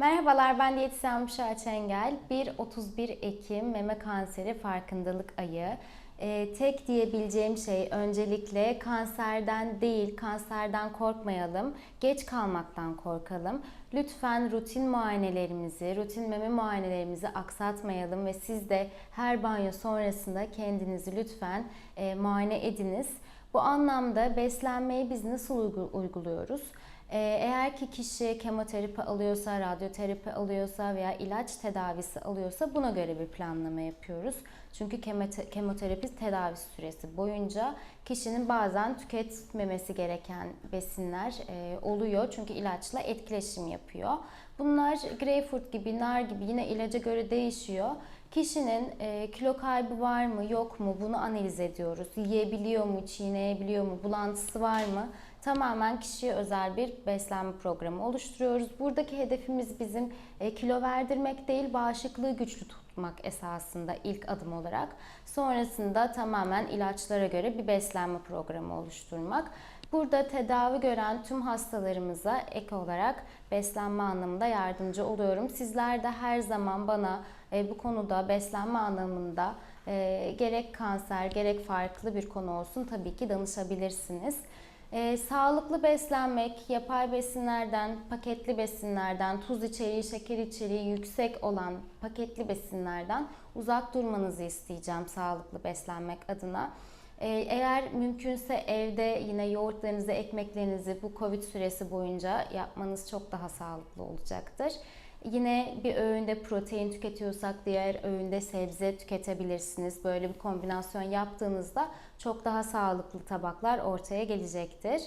Merhabalar ben diyetisyen Büşra Çengel. 1-31 Ekim meme kanseri farkındalık ayı. Ee, tek diyebileceğim şey öncelikle kanserden değil, kanserden korkmayalım, geç kalmaktan korkalım. Lütfen rutin muayenelerimizi, rutin meme muayenelerimizi aksatmayalım ve siz de her banyo sonrasında kendinizi lütfen e, muayene ediniz. Bu anlamda beslenmeyi biz nasıl uygu- uyguluyoruz? Ee, Eğer ki kişi kemoterapi alıyorsa, radyoterapi alıyorsa veya ilaç tedavisi alıyorsa buna göre bir planlama yapıyoruz. Çünkü kemote- kemoterapi tedavisi süresi boyunca kişinin bazen tüketmemesi gereken besinler e, oluyor. Çünkü ilaçla etkileşim yapıyor. Bunlar greyfurt gibi, nar gibi yine ilaca göre değişiyor. Kişinin e, kilo kaybı var mı yok mu bunu analiz ediyoruz. Yiyebiliyor mu, çiğneyebiliyor mu, bulantısı var mı? Tamamen kişiye özel bir beslenme programı oluşturuyoruz. Buradaki hedefimiz bizim e, kilo verdirmek değil, bağışıklığı güçlü tutmak esasında ilk adım olarak. Sonrasında tamamen ilaçlara göre bir beslenme programı oluşturmak. Burada tedavi gören tüm hastalarımıza ek olarak beslenme anlamında yardımcı oluyorum. Sizler de her zaman bana e, bu konuda beslenme anlamında e, gerek kanser gerek farklı bir konu olsun tabii ki danışabilirsiniz. E, sağlıklı beslenmek, yapay besinlerden, paketli besinlerden, tuz içeriği, şeker içeriği yüksek olan paketli besinlerden uzak durmanızı isteyeceğim sağlıklı beslenmek adına. E, eğer mümkünse evde yine yoğurtlarınızı, ekmeklerinizi bu Covid süresi boyunca yapmanız çok daha sağlıklı olacaktır. Yine bir öğünde protein tüketiyorsak diğer öğünde sebze tüketebilirsiniz. Böyle bir kombinasyon yaptığınızda çok daha sağlıklı tabaklar ortaya gelecektir.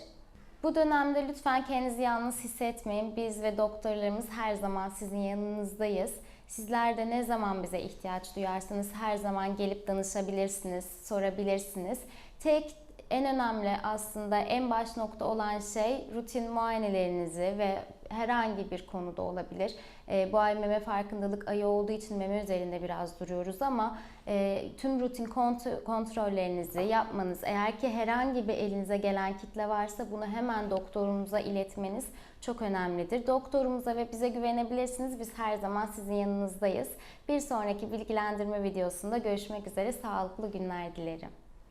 Bu dönemde lütfen kendinizi yalnız hissetmeyin. Biz ve doktorlarımız her zaman sizin yanınızdayız. Sizler de ne zaman bize ihtiyaç duyarsanız her zaman gelip danışabilirsiniz, sorabilirsiniz. Tek en önemli aslında en baş nokta olan şey rutin muayenelerinizi ve herhangi bir konuda olabilir. E, bu ay meme farkındalık ayı olduğu için meme üzerinde biraz duruyoruz ama e, tüm rutin kont- kontrollerinizi yapmanız, eğer ki herhangi bir elinize gelen kitle varsa bunu hemen doktorunuza iletmeniz çok önemlidir. Doktorumuza ve bize güvenebilirsiniz. Biz her zaman sizin yanınızdayız. Bir sonraki bilgilendirme videosunda görüşmek üzere. Sağlıklı günler dilerim.